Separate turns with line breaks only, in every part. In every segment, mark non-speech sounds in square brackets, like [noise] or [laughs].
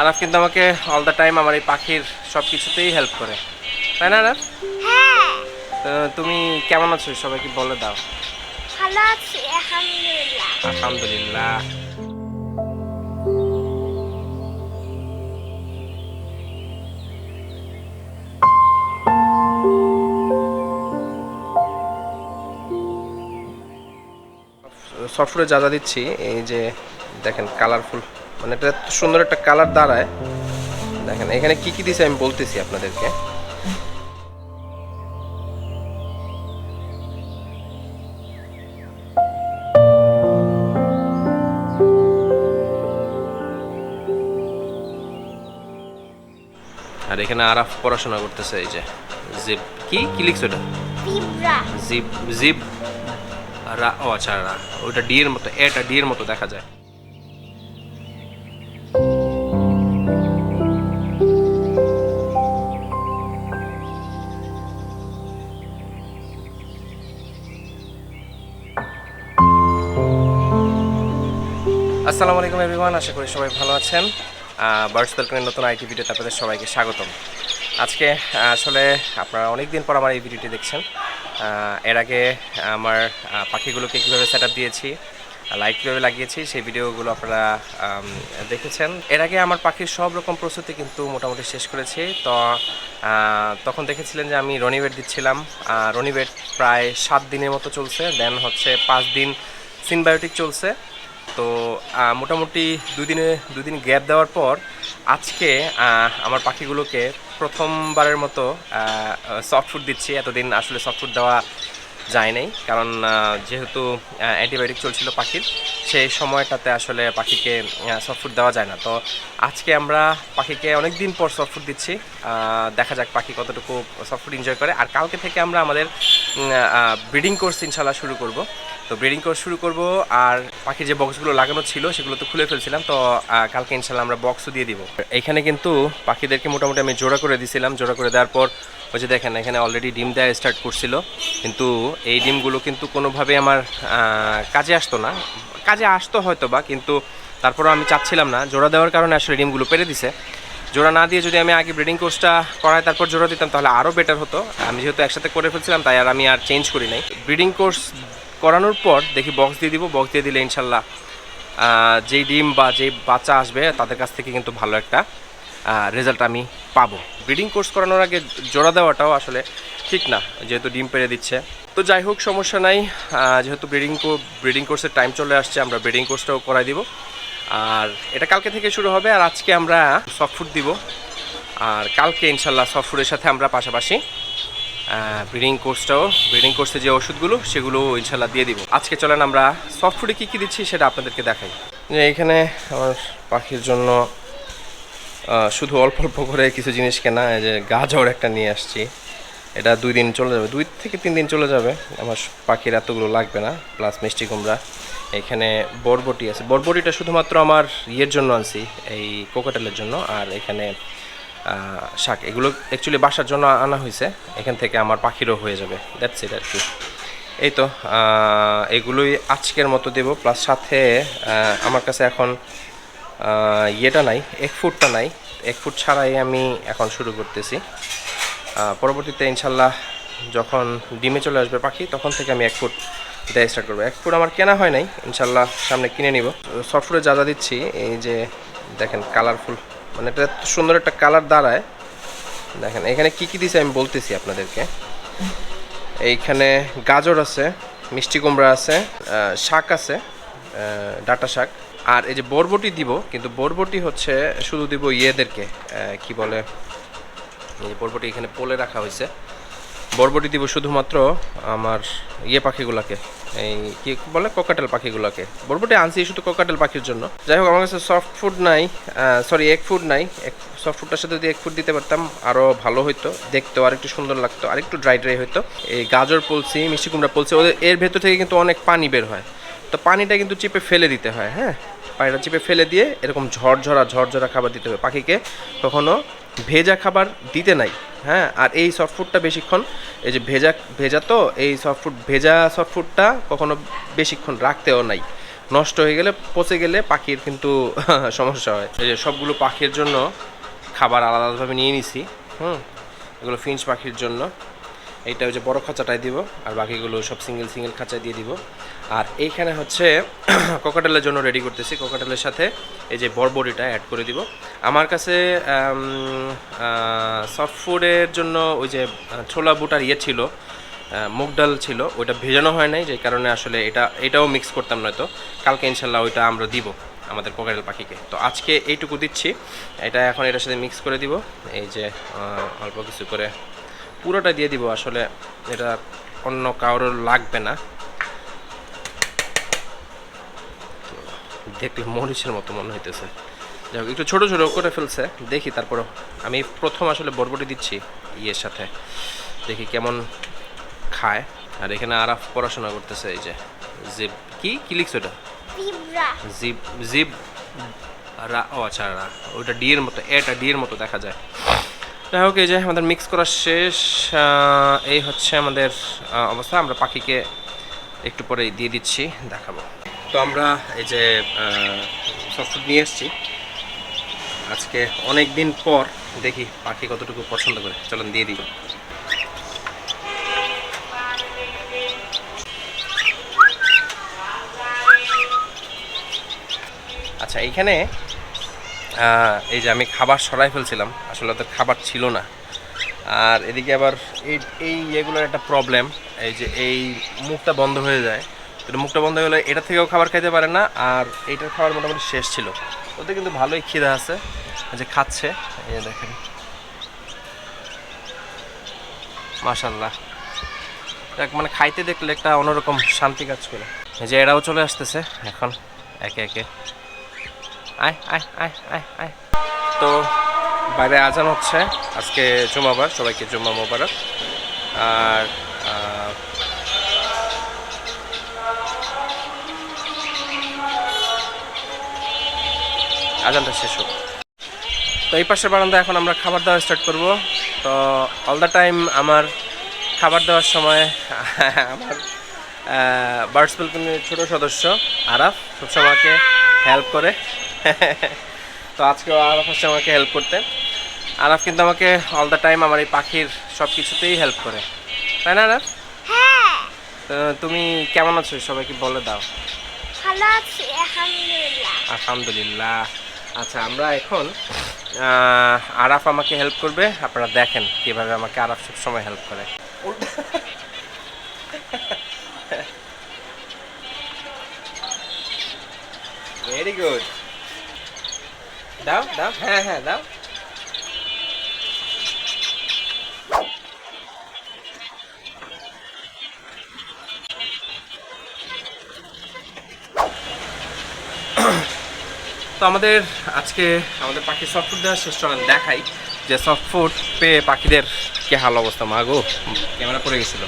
আরাফ কিন্তু আমাকে all the time আমার এই পাখির সব কিছুতেই হেল্প করে। তাই না আরাফ
হ্যাঁ।
তুমি কেমন আছো? সবাইকে বলে দাও।
ভালো আছি আলহামদুলিল্লাহ।
আলহামদুলিল্লাহ। সফটওয়্যারে যা যা দিচ্ছি এই যে দেখেন কালারফুল মানে এটা এত সুন্দর একটা কালার দাঁড়ায়। দেখেন এখানে কি কি দিছে আমি বলতেছি আপনাদেরকে। আর এখানে আরাফ পড়াশোনা করতেছে এই যে। জিপ কি? কি লিখছো এটা? জিপ জিপ রা ও আচ্ছা রা ওইটা ডি এর মতো এটা ডি এর মতো দেখা যায়। আসসালামু আলাইকুম এভরিওয়ান আশা করি সবাই ভালো আছেন। বার্ডস দরকারের নতুন আইটি ভিডিওতে আপনাদের সবাইকে স্বাগতম। আজকে আসলে আপনারা অনেক দিন পর আমার এই ভিডিওটি দেখছেন। এর আগে আমার পাখিগুলোকে কীভাবে সেট দিয়েছি লাইট কীভাবে লাগিয়েছি, সেই ভিডিওগুলো আপনারা দেখেছেন। এর আগে আমার পাখির সব রকম প্রস্তুতি কিন্তু মোটামুটি শেষ করেছি। তো তখন দেখেছিলেন যে আমি রনিবেট দিচ্ছিলাম। রনিবেট প্রায় সাত দিনের মতো চলছে। দেন হচ্ছে পাঁচ দিন সিনবায়োটিক চলছে। তো মোটামুটি দুই দিনে দুই দিন গ্যাপ দেওয়ার পর আজকে আমার পাখিগুলোকে প্রথমবারের মতো সফট ফুড দিচ্ছি। এতদিন আসলে সফট ফুড দেওয়া যায় নাই। কারণ যেহেতু অ্যান্টিবায়োটিক চলছিল পাখির, সেই সময়টাতে আসলে পাখিকে সফট ফুড দেওয়া যায় না। তো আজকে আমরা পাখিকে অনেক দিন পর সফট ফুড দিচ্ছি। দেখা যাক পাখি কতটুকু সফট ফুড এনজয় করে। আর কালকে থেকে আমরা আমাদের ব্রিডিং কোর্স ইনশাল্লাহ শুরু করব। তো ব্রিডিং কোর্স শুরু করব। আর পাখির যে বক্সগুলো লাগানো ছিল, সেগুলো তো খুলে ফেলছিলাম। তো কালকে ইনশাল্লাহ আমরা বক্সও দিয়ে দিব। এখানে কিন্তু পাখিদেরকে মোটামুটি আমি জোড়া করে দিছিলাম। জোড়া করে দেওয়ার পর, ওই যে দেখেন, এখানে অলরেডি ডিম দেওয়া স্টার্ট করছিল। কিন্তু এই ডিমগুলো কিন্তু কোনোভাবে আমার কাজে আসতো না। কাজে আসতো হয়তো বা কিন্তু তারপরও আমি চাচ্ছিলাম না। জোড়া দেওয়ার কারণে আসলে ডিমগুলো পেরে দিছে। জোড়া না দিয়ে যদি আমি আগে ব্রিডিং কোর্সটা করাই, তারপর জোড়া দিতাম, তাহলে আরও বেটার হতো। আমি যেহেতু একসাথে করে ফেলছিলাম, তাই আর আমি আর চেঞ্জ করি নাই। ব্রিডিং কোর্স করানোর পর দেখি বক্স দিয়ে দিব বক্স দিয়ে দিলে ইনশাল্লাহ যেই ডিম বা যেই বাচ্চা আসবে, তাদের কাছ থেকে কিন্তু ভালো একটা রেজাল্ট আমি পাবো। ব্রিডিং কোর্স করানোর আগে জোড়া দেওয়াটাও আসলে ঠিক না, যেহেতু ডিম পেরে দিচ্ছে। তো যাই হোক, সমস্যা নাই যেহেতু ব্রিডিং ব্রিডিং কোর্সের টাইম চলে আসছে, আমরা ব্রিডিং কোর্সটাও করাই দিব। আর এটা কালকে থেকে শুরু হবে, আর আজকে আমরা সফট ফুড দিব। আর কালকে ইনশাল্লাহ সফট ফুডের সাথে আমরা পাশাপাশি ব্রিডিং কোর্সটাও ব্রিডিং কোর্সে যে ওষুধগুলো, সেগুলো ইনশাল্লাহ দিয়ে দিব। আজকে চলেন আমরা সফট ফুডে কী কী দিচ্ছি সেটা আপনাদেরকে দেখাই। যে এখানে আমার পাখির জন্য শুধু অল্প অল্প করে কিছু জিনিস কেনা যে গাজর একটা নিয়ে আসছি। এটা দুই দিন চলে যাবে, দুই থেকে তিন দিন চলে যাবে। আমার পাখির এতগুলো লাগবে না প্লাস মিষ্টি কুমড়া। এখানে বরবটি আছে। বরবটিটা শুধুমাত্র আমার ইয়ের জন্য আনছি, এই কোকাটালের জন্য। আর এখানে শাক। এগুলো অ্যাকচুয়ালি বাসার জন্য আনা হয়েছে। এখান থেকে আমার পাখিরও হয়ে যাবে। দ্যাটস ইট আর কি এই তো এগুলোই আজকের মতো দেব। প্লাস সাথে আমার কাছে এখন ইয়েটা নাই এক ফুটটা নাই। এক ফুট ছাড়াই আমি এখন শুরু করতেছি। পরবর্তীতে ইনশাল্লাহ যখন ডিমে চলে আসবে পাখি, তখন থেকে আমি এক ফুট দেওয়া স্টার্ট করব। এক ফুট আমার কেনা হয় নাই। ইনশাল্লাহ সামনে কিনে নিব। সফটওয়্যারে যা যা দিচ্ছি, এই যে দেখেন কালারফুল মানে এটা সুন্দর একটা কালার দাঁড়ায়। দেখেন, এখানে কি কি দিছে আমি বলতেছি আপনাদেরকে। এইখানে গাজর আছে, মিষ্টি কুমড়া আছে শাক আছে ডাটা শাক। আর এই যে বরবটি দিব, কিন্তু বরবটি হচ্ছে শুধু দিব ইয়েদেরকে কি বলে বরবটি এখানে পোলে রাখা হয়েছে। বরবটি দিব শুধুমাত্র আমার ইয়ে পাখিগুলোকে, এই কি বলে কোকাটেল পাখিগুলোকে। বরবটি আনছি শুধু কোকাটেল পাখির জন্য। যাই হোক, আমার কাছে সফট ফুড নাই সরি এক ফুড নাই। এক সফট ফুডটার সাথে যদি এক ফুড দিতে পারতাম আরও ভালো হতো দেখতেও আর একটু সুন্দর লাগতো আর একটু ড্রাই ড্রাই হতো এই গাজর পলসি, মিষ্টি কুমড়া পলসি, ওদের এর ভেতর থেকে কিন্তু অনেক পানি বের হয়। তো পানিটা কিন্তু চিপে ফেলে দিতে হয় হ্যাঁ? পানিটা চিপে ফেলে দিয়ে এরকম ঝরঝরা ঝরঝরা খাবার দিতে হবে পাখিকে। কখনো ভেজা খাবার দিতে নাই হ্যাঁ? আর এই সফট ফুডটা বেশিক্ষণ, এই যে ভেজা ভেজা তো, এই সফট ফুড ভেজা সফট ফুডটা কখনো বেশিক্ষণ রাখতেও নাই। নষ্ট হয়ে গেলে, পচে গেলে পাখির কিন্তু [laughs] সমস্যা হয়। এই যে সবগুলো পাখির জন্য খাবার আলাদা আলাদাভাবে নিয়ে নিছি, হুম? এগুলো ফিঞ্চ পাখির জন্য। এইটা ওই যে বড় খাঁচাটায় দিব, আর বাকিগুলো সব সিঙ্গেল সিঙ্গেল খাঁচায় দিয়ে দিব। আর এইখানে হচ্ছে [clears throat] কোকাটেলের জন্য রেডি করতেছি। কোকাটেলের সাথে এই যে বরবরিটা অ্যাড করে দিব। আমার কাছে সফট ফুডের জন্য ওই যে ছোলা বুটার ইয়ে ছিল মুগ ডাল ছিল, ওইটা ভেজানো হয় নাই, যে কারণে আসলে এটা, এটাও মিক্স করতাম নয়তো। কালকে ইনশাল্লাহ ওইটা আমরা দিব আমাদের কোকাটেল পাখিকে। তো আজকে এইটুকু দিচ্ছি। এটা এখন এটার সাথে মিক্স করে দিব। এই যে অল্প কিছু করে পুরোটা দিয়ে দিব আসলে এটা অন্য কারোর লাগবে না। দেখলে মরিচের মতো মনে হইতেছে। যাই হোক একটু ছোটো ছোটো করে ফেলছে দেখি তারপর আমি প্রথম আসলে বরবটি দিচ্ছি ইয়ের সাথে দেখি কেমন খায়। আর এখানে আরাফ পড়াশোনা করতেছে এই যে জিপ কি? কি লিখছো
ওটা
জিপ জিপ রা ও আচ্ছা রা ওইটা ডি এর মতো এটা ডি এর মতো দেখা যায়। যাই হোক, এই যে আমাদের মিক্স করা শেষ এই হচ্ছে আমাদের অবস্থা। আমরা পাখিকে একটু পরে দিয়ে দিচ্ছি, দেখাবো। তো আমরা এই যে সফটফুড নিয়ে এসেছি। আজকে অনেক দিন পর দেখি পাখি কতটুকু পছন্দ করে। চলুন, দিয়ে দিই। আচ্ছা এইখানে এই যে আমি খাবার সরাই ফেলছিলাম, আসলে তো খাবার ছিল না। আর এদিকে আবার এই এই ইয়েগুলোর একটা প্রবলেম এই যে এই মুখটা বন্ধ হয়ে যায়। এটা মুখটা বন্ধ হয়ে গেলে এটা থেকেও খাবার খাইতে পারে না, আর এইটার খাবার মোটামুটি শেষ ছিল। ওতে কিন্তু ভালোই খিদা আছে যে খাচ্ছে, এই দেখেন। মাশাল্লাহ দেখ মানে খাইতে দেখলে একটা অন্যরকম শান্তি কাজ করে। যে এরাও চলে আসতেছে, এখন একে একে। আয় আয় আয় আয় আয়। তো বাইরে আজান হচ্ছে। আজকে জুমাবার সবাইকে জুম্মা মোবারক। আর আজানটা শেষ হোক। তো এই পাশের বারান্দা এখন আমরা খাবার দেওয়া স্টার্ট করব। তো অল দ্য টাইম আমার খাবার দেওয়ার সময় আমার বার্ডস বেলকনির ছোট সদস্য আরাফ সবসময় আমাকে হেল্প করে। তো আজকেও আরাফ আসছে আমাকে হেল্প করতে। আরাফ কিন্তু আমাকে অল দ্য টাইম আমার এই পাখির সব কিছুতেই হেল্প করে। তাই না আরাফ?
হ্যাঁ।
তুমি কেমন আছো? সবাইকে বলে দাও।
ভালো আছি আলহামদুলিল্লাহ।
আলহামদুলিল্লাহ। আচ্ছা আমরা এখন আরাফ আমাকে হেল্প করবে। আপনারা দেখেন কীভাবে আমাকে আরাফ সব সময় হেল্প করে। ভেরি গুড দাও দাও। হ্যাঁ হ্যাঁ দাও। তো আমাদের আজকে আমাদের পাখি সফট দেওয়ার শেষ, চলেন দেখাই যে সফট ফুড পেয়ে পাখিদের কি হাল অবস্থা, মা গো? ক্যামেরা পড়ে গেছিল।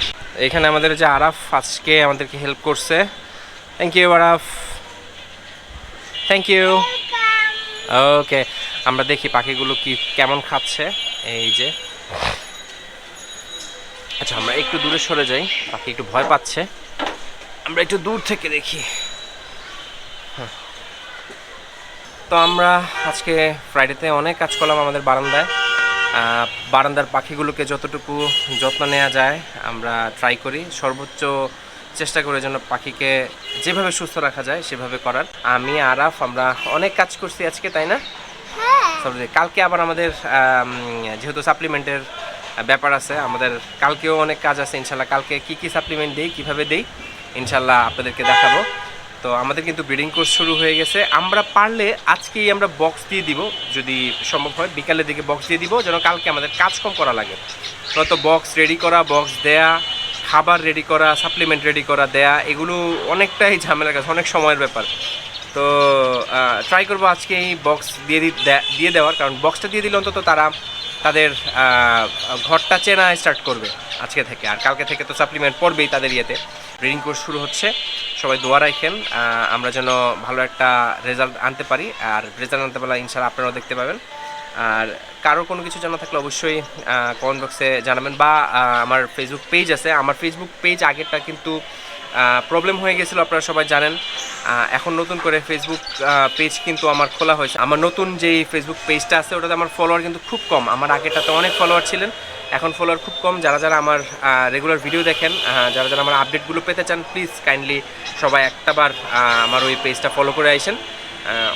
এখানে আমাদের যে আরাফ আজকে আমাদেরকে হেল্প করছে। Thank you Araf. Thank you okay, আমরা দেখি পাখিগুলো কি কেমন খাচ্ছে। এই যে। আচ্ছা আমরা একটু দূরে সরে যাই। পাখি একটু ভয় পাচ্ছে। আমরা একটু দূর থেকে দেখি। তো আমরা আজকে ফ্রাইডেতে অনেক কাজ করলাম আমাদের বারান্দায়। বারান্দার পাখিগুলোকে যতটুকু যত্ন নেওয়া যায় আমরা ট্রাই করি। সর্বোচ্চ চেষ্টা করে যেন পাখিকে যেভাবে সুস্থ রাখা যায় সেভাবে করার। আমি আরাফ আমরা অনেক কাজ করছি আজকে তাই না?
হ্যাঁ।
কালকে আবার আমাদের যেহেতু সাপ্লিমেন্টের ব্যাপার আছে আমাদের কালকেও অনেক কাজ আছে ইনশাল্লাহ কালকে কি কি সাপ্লিমেন্ট দিই কীভাবে দিই ইনশাল্লাহ আপনাদেরকে দেখাবো। তো আমাদের কিন্তু ব্রিডিং কোর্স শুরু হয়ে গেছে। আমরা পারলে আজকেই আমরা বক্স দিয়ে দিব যদি সম্ভব হয় বিকালের দিকে বক্স দিয়ে দিব যেন কালকে আমাদের কাজ কম করা লাগে। নয়তো বক্স রেডি করা বক্স দেয়া খাবার রেডি করা সাপ্লিমেন্ট রেডি করা, দেয়া, এগুলো অনেকটাই ঝামেলার কাছে অনেক সময়ের ব্যাপার। তো ট্রাই করব আজকে এই বক্স দিয়ে দিয়ে দেওয়ার, কারণ বক্সটা দিয়ে দিলে অন্তত তারা তাদের ঘরটা চেনা স্টার্ট করবে আজকে থেকে। আর কালকে থেকে তো সাপ্লিমেন্ট পড়বেই তাদের ইয়েতে। ব্রিডিং কোর্স শুরু হচ্ছে, সবাই দোয়া রাখেন আমরা যেন ভালো একটা রেজাল্ট আনতে পারি। আর রেজাল্ট আনতে পারলে ইনশাল্লাহ আপনারাও দেখতে পাবেন। আর কারও কোনো কিছু জানা থাকলে অবশ্যই কমেন্ট বক্সে জানাবেন বা আমার ফেসবুক পেজ আছে। আমার ফেসবুক পেজ আগেরটা কিন্তু প্রবলেম হয়ে গেছিল, আপনারা সবাই জানেন। এখন নতুন করে ফেসবুক পেজ কিন্তু আমার খোলা হয়েছে। আমার নতুন যেই ফেসবুক পেজটা আছে, ওটাতে আমার ফলোয়ার কিন্তু খুব কম। আমার আগেটাতে অনেক ফলোয়ার ছিলেন। এখন ফলোয়ার খুব কম। যারা যারা আমার রেগুলার ভিডিও দেখেন যারা যারা আমার আপডেটগুলো পেতে চান প্লিজ কাইন্ডলি সবাই একটাবার আমার ওই পেজটা ফলো করে আইসেন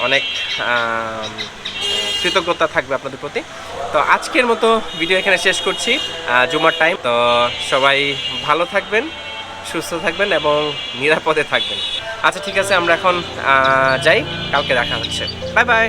অনেক কৃতজ্ঞতা থাকবে আপনাদের প্রতি। তো আজকের মতো ভিডিও এখানে শেষ করছি জুমার টাইম তো সবাই ভালো থাকবেন, সুস্থ থাকবেন এবং নিরাপদে থাকবেন। আচ্ছা ঠিক আছে, আমরা এখন যাই, কালকে দেখা হচ্ছে। Bye bye